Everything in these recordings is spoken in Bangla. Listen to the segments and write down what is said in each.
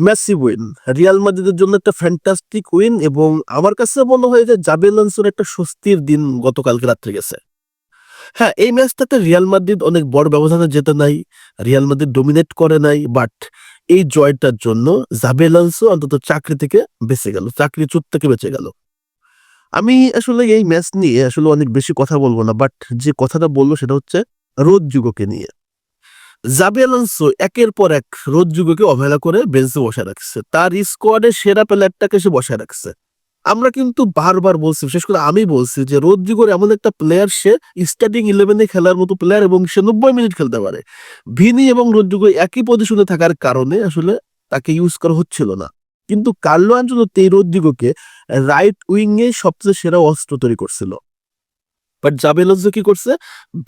ম্যাসিভ উইন রিয়াল মাদ্রিদের জন্য একটা ফ্যান্টাস্টিক উইন এবং আমার কাছে মনে হয় যে জাবেল আনসোর একটা স্বস্তির দিন গতকালকে রাত্রে গেছে। হ্যাঁ এই ম্যাচটাতে রিয়াল মাদ্রিদ অনেক বড় ব্যবধানে যেতে নাই রিয়াল মাদ্রিদ ডোমিনেট করে নাই বাট এই জয়টার জন্য জাবেল আনসো অন্তত চাকরি থেকে বেঁচে গেল চাকরি চুপ থেকে বেঁচে গেল। আমি আসলে এই ম্যাচ নিয়ে আসলে অনেক বেশি কথা বলব না বাট যে কথাটা বলব সেটা হচ্ছে রোদ যুগকে নিয়ে। জাবি একের পর এক রোদ অবহেলা করে বেঞ্চে বসে রাখছে। তার স্কোয়াডের সেরা প্লেয়ারটাকে সে বসে রাখছে। আমরা কিন্তু বারবার বলছি, বিশেষ করে আমি বলছি যে রোদ যুগের এমন একটা প্লেয়ার সে স্টার্টিং ইলেভেনে খেলার মতো প্লেয়ার এবং সে নব্বই মিনিট খেলতে পারে। ভিনি এবং রোদ একই পজিশনে থাকার কারণে আসলে তাকে ইউজ করা হচ্ছিল না। কিন্তু কার্লো আঞ্চলত এই রোদ রাইট উইং এ সবচেয়ে সেরা অস্ত্র তৈরি করছিল। বাট জাবেলজ কি করছে?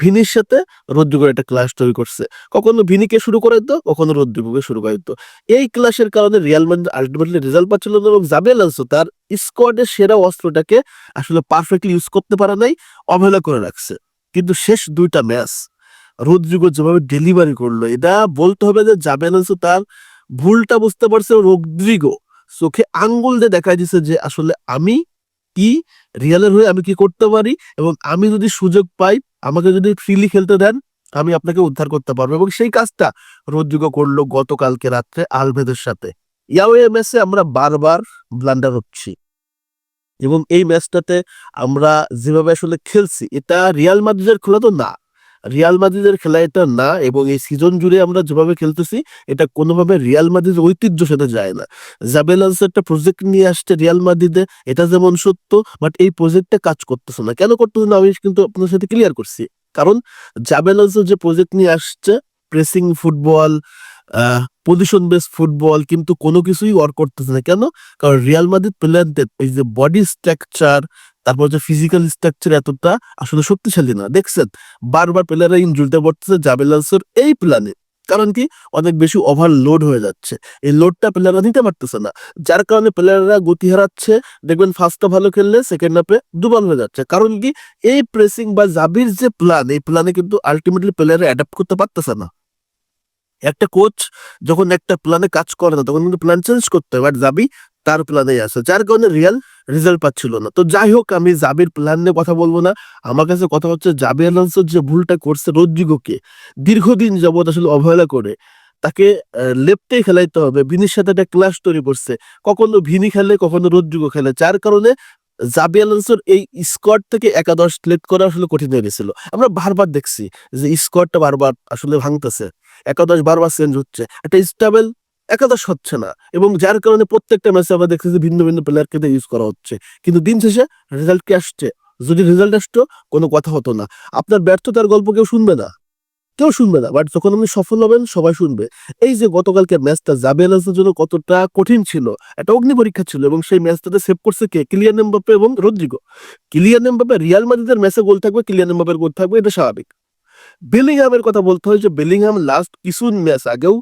ভিনির সাথে রোদ্রিগোর একটা ক্লাস তৈরি করছে। কখনো ভিনিকে শুরু করে দিত, কখনো রোদ্রিগোকে শুরু করে দিত। এই ক্লাসের কারণে রিয়াল মাদ্রিদ আলটিমেটলি রেজাল্ট পাচ্ছিল না এবং জাবেল তার স্কোয়াডের সেরা অস্ত্রটাকে আসলে পারফেক্টলি ইউজ করতে পারে নাই, অবহেলা করে রাখছে। কিন্তু শেষ দুইটা ম্যাচ রোদ্রিগো যেভাবে ডেলিভারি করল, এটা বলতে হবে যে জাবেল তার ভুলটা বুঝতে পারছে রোদ্রিগো। চোখে আঙ্গুল দিয়ে দেখা দিছে যে আসলে আমি কি রিয়ালের হয়ে আমি কি করতে পারি? এবং আমি যদি সুযোগ পাই, আমাকে যদি ফ্রিলি খেলতে দেন, আমি আপনাকে উদ্ধার করতে পারব। এবং সেই কাজটা রোদ্রিগো করল গতকালকে রাত্রে আলভেদের সাথে। ইয়াওয়ে ম্যাচে আমরা বারবার ব্লান্ডার হচ্ছি। এবং এই ম্যাচটাতে আমরা যেভাবে আসলে খেলছি, এটা রিয়াল মাদ্রিদের খেলা তো না। রিয়াল মাদ্রিদের খেলা এটা না এবং এই সিজন জুড়ে আমরা যেভাবে খেলতেছি, এটা কোনোভাবে রিয়াল মাদ্রিদের ঐতিহ্য সাথে যায় না। জাবেল একটা প্রজেক্ট নিয়ে আসছে রিয়াল মাদ্রিদে এটা যেমন সত্য বাট এই প্রজেক্টটা কাজ করতেছে না। কেন করতেছে না আমি কিন্তু আপনার সাথে ক্লিয়ার করছি। কারণ জাবেল যে প্রজেক্ট নিয়ে আসছে pressing football position base football কিন্তু কোনো কিছুই ওয়ার্ক করতেছে না। কেন? কারণ রিয়াল মাদ্রিদ প্লেয়ারদের এই যে বডি স্ট্রাকচার তারপর যে ফিজিক্যাল স্ট্রাকচার এতটা আসলে শক্তিশালী না। দেখছেন, বারবার প্লেয়াররা ইনজুরিতে পড়তেছে জাবেল আনসার এই প্ল্যানে কারণ কি? অনেক বেশি ওভারলোড হয়ে যাচ্ছে। এই লোডটা প্লেয়াররা নিতে পারতেছে না। যার কারণে প্লেয়াররা গতি হারাচ্ছে। দেখবেন ফার্স্টটা ভালো খেললে সেকেন্ড হাফে দুর্বল হয়ে যাচ্ছে। কারণ কি? এই প্রেসিং বা জাবির যে প্ল্যান এই প্ল্যানে কিন্তু আলটিমেটলি প্লেয়াররা অ্যাডাপ্ট করতে পারতেছে না। একটা কোচ যখন একটা প্ল্যানে কাজ করে না, তখন কিন্তু প্ল্যান চেঞ্জ করতে হয়। বাট জাবি তার প্ল্যানেই আছে, যার কারণে রিয়াল রেজাল্ট পাচ্ছিল না। তো যাই হোক, আমি জাবির প্ল্যান নিয়ে কথা বলব না। আমার কাছে কথা হচ্ছে জাবি আলান্সোর যে ভুলটা করছে রোদ্রিগোকে, দীর্ঘদিন যাবৎ আসলে অবহেলা করে, তাকে লেফটে খেলাইতে হবে। ভিনির সাথে একটা ক্লাস তৈরি করছে। কখনো ভিনি খেলে, কখনো রোদ্রিগো খেলে। যার কারণে জাবি আলান্সোর এই স্কোয়াড থেকে একাদশ সিলেক্ট করা আসলে কঠিন হয়ে গেছিল। আমরা বারবার দেখছি যে স্কোয়াডটা বারবার আসলে ভাঙতেছে। একাদশ বারবার চেঞ্জ হচ্ছে। একটা স্টেবল একাদশ হচ্ছে না। এবং যার কারণে প্রত্যেকটা ম্যাচে আমরা দেখতেছি ভিন্ন ভিন্ন প্লেয়ারকে ইউজ করা হচ্ছে। কিন্তু দিন শেষে রেজাল্ট কি আসছে? যদি রেজাল্ট আসতো, কোনো কথা হতো না। আপনার ব্যর্থতার গল্প কেউ শুনবে না। কেউ শুনবে না। বাট যখন আপনি সফল হবেন, সবাই শুনবে। এই যে গতকালকে ম্যাচটা জাবে আলাসের জন্য কতটা কঠিন ছিল, একটা অগ্নি পরীক্ষা ছিল এবং সেই ম্যাচটাতে সেভ করছে কে? কিলিয়ান এমবাপে এবং রদ্রিগো কিলিয়ান এমবাপে রিয়াল মাদ্রিদের ম্যাচে গোল থাকবে কিলিয়ান এমবাপের গোল থাকবে, এটা স্বাভাবিক। বেলিংহামের কথা বলতে হয় যে বেলিংহাম লাস্ট কিছু ম্যাচ আগেও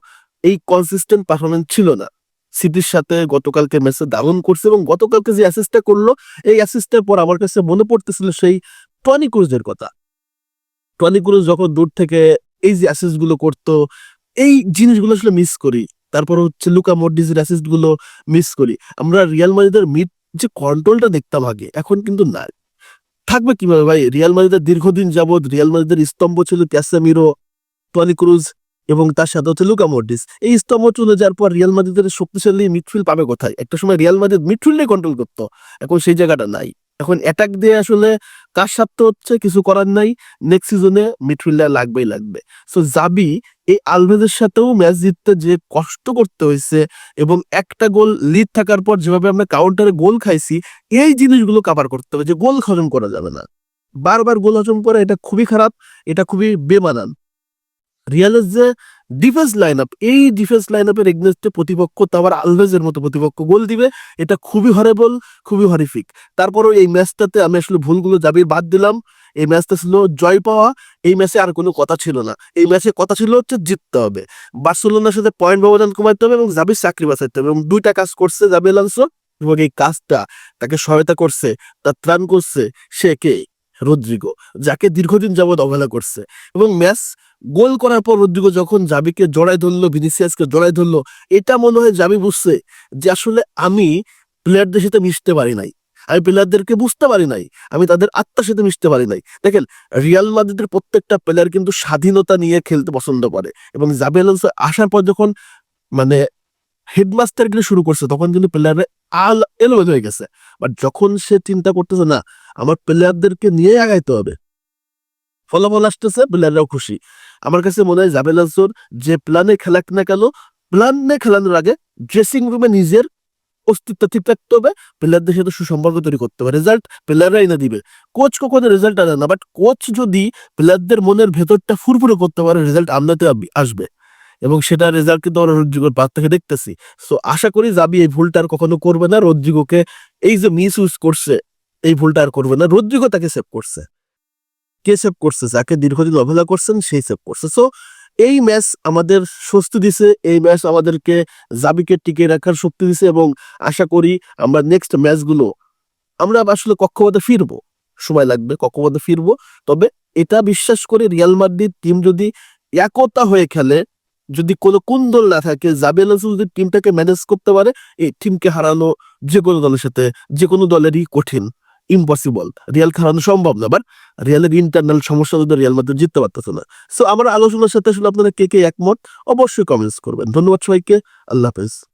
এই কনসিস্টেন্ট পারফরমেন্স ছিল না। সিটির সাথে গতকালকে ম্যাচে দারুণ করছে এবং গতকালকে যে অ্যাসিস্টটা করল, এই অ্যাসিস্টের পর আমার কাছে মনে পড়তেছিল সেই টনি ক্রুজের কথা। টনি ক্রুজ যখন দূর থেকে এই যে অ্যাসিস্টগুলো করতো, এই জিনিসগুলো আসলে মিস করি। তারপর হচ্ছে লুকা মডরিজের অ্যাসিস্টগুলো মিস করি। আমরা রিয়াল মাদ্রিদের মিড যে কন্ট্রোলটা দেখতাম আগে, এখন কিন্তু না থাকবে কীভাবে ভাই? রিয়াল মাদ্রিদের দীর্ঘদিন যাবৎ রিয়াল মাদ্রিদের স্তম্ভ ছিল ক্যাসামিরো, টনি ক্রুজ এবং তার সাথে হচ্ছে লুকা মডরিস এই স্তম্ভ চলে যাওয়ার পর রিয়াল মাদ্রিদের শক্তিশালী মিডফিল্ড পাবে কোথায়? একটা সময় রিয়াল মাদ্রিদ মিডফিল্ডে কন্ট্রোল করতো। এখন সেই জায়গাটা নাই। এখন অ্যাটাক দিয়ে আসলে কার সাথে হচ্ছে কিছু করার নাই। নেক্সট সিজনে মিডফিল্ডার লাগবেই লাগবে। সো জাবি এই আলভেজের সাথেও ম্যাচ জিততে যে কষ্ট করতে হয়েছে এবং একটা গোল লিড থাকার পর যেভাবে আমরা কাউন্টারে গোল খাইছি, এই জিনিসগুলো কাভার করতে হবে যে গোল হজম করা যাবে না। বারবার গোল হজম করা এটা খুবই খারাপ, এটা খুবই বেমানান। রিয়ালের যে ডিফেন্স লাইন আপ এই ডিফেন্স লাইন আপের এগনেস্টে প্রতিপক্ষ তো আবার আলভেজের মতো প্রতিপক্ষ গোল দিবে। এটা খুবই হরেবল খুবই হরিফিক তারপরও এই ম্যাচটাতে আমি আসলে ভুলগুলো যাবির বাদ দিলাম। এই ম্যাচটা ছিল জয় পাওয়া, এই ম্যাচে আর কোনো কথা ছিল না। এই ম্যাচে কথা ছিল হচ্ছে জিততে হবে। বার্সেলোনার সাথে পয়েন্ট ব্যবধান কমাতে হবে এবং জাবির চাকরি বাঁচাইতে হবে এবং দুইটা কাজ করছে জাবি আলান্সো এবং এই কাজটা তাকে সহায়তা করছে, তার ত্রাণ করছে সে কে? রদ্রিগো, যাকে দীর্ঘদিন যাবৎ অবহেলা করছে। এবং ম্যাচ গোল করার পর রদ্রিগো যখন জাবিকে জড়াই ধরলো, ভিনিসিয়াসকে জড়াই ধরলো, এটা মনে হয় জাবি বুঝছে যে আসলে আমি প্লেয়ারদের সাথে মিশতে পারি নাই। আমি প্লেয়ারদেরকে বুঝতে পারি নাই। আমি তাদের আত্মার সাথে মিশতে পারি নাই। দেখেন রিয়াল মাদ্রিদের প্রত্যেকটা প্লেয়ার কিন্তু স্বাধীনতা নিয়ে খেলতে পছন্দ করে। এবং জাবি আলোনসো আসার পর যখন মানে হেডমাস্টার কিন্তু শুরু করছে, তখন কিন্তু প্লেয়াররা আল এলোমেলো হয়ে গেছে। বাট যখন সে চিন্তা করতেছে, না, আমার প্লেয়ারদেরকে নিয়ে আগাইতে হবে। ফলাফল আসতেছে প্লেয়াররাও খুশি। আমার কাছে মনে হয় জাবেল আনসোর যে প্ল্যানে খেলাক না কেন প্ল্যানে খেলানোর আগে ড্রেসিং রুমে নিজের অস্তিত্ব ঠিক রাখতে হবে। প্লেয়ারদের সাথে সুসম্পর্ক তৈরি করতে হবে। রেজাল্ট প্লেয়াররাই না দিবে। কোচ কখনো রেজাল্ট আনে না বাট কোচ যদি প্লেয়ারদের মনের ভেতরটা ফুরফুরে করতে পারে রেজাল্ট আমদাতে আসবে। এবং সেটা রেজাল্ট কিন্তু আমরা রদ্রিগোর পাত থেকে দেখতেছি। সো আশা করি যাবি এই ভুলটা আর কখনো করবে না। রদ্রিগোকে এই যে মিস ইউজ করছে, এই ভুলটা আর করবে না। রদ্রিগো তাকে সেভ করছে। কে সেভ করছে? যাকে দীর্ঘদিন অবহেলা করছেন, সেই সেভ করছে। সো এই ম্যাচ আমাদের স্বস্তি দিছে, এই ম্যাচ আমাদেরকে জাবিকে টিকে রাখার শক্তি দিছে এবং আশা করি আমরা নেক্সট ম্যাচগুলো আমরা আসলে কক্ষপথে ফিরবো। সময় লাগবে কক্ষপথে ফিরবো। তবে এটা বিশ্বাস করে রিয়াল মাদ্রিদ টিম যদি একতা হয়ে খেলে যদি কোনও কোন দল না থাকে জাবেল আলসো যদি টিমটাকে ম্যানেজ করতে পারে, এই টিমকে হারানো যে কোনো দলের সাথে, যে কোনো দলেরই কঠিন ইম্পসিবল রিয়াল হারানো সম্ভব না বাট রিয়ালের ইন্টারনাল সমস্যা যদি রিয়াল মাদ্রিদ জিততে পারতেছে না। সো আমার আলোচনার সাথে আসলে আপনারা কে কে একমত, অবশ্যই কমেন্টস করবেন। ধন্যবাদ সবাইকে, আল্লাহ হাফেজ।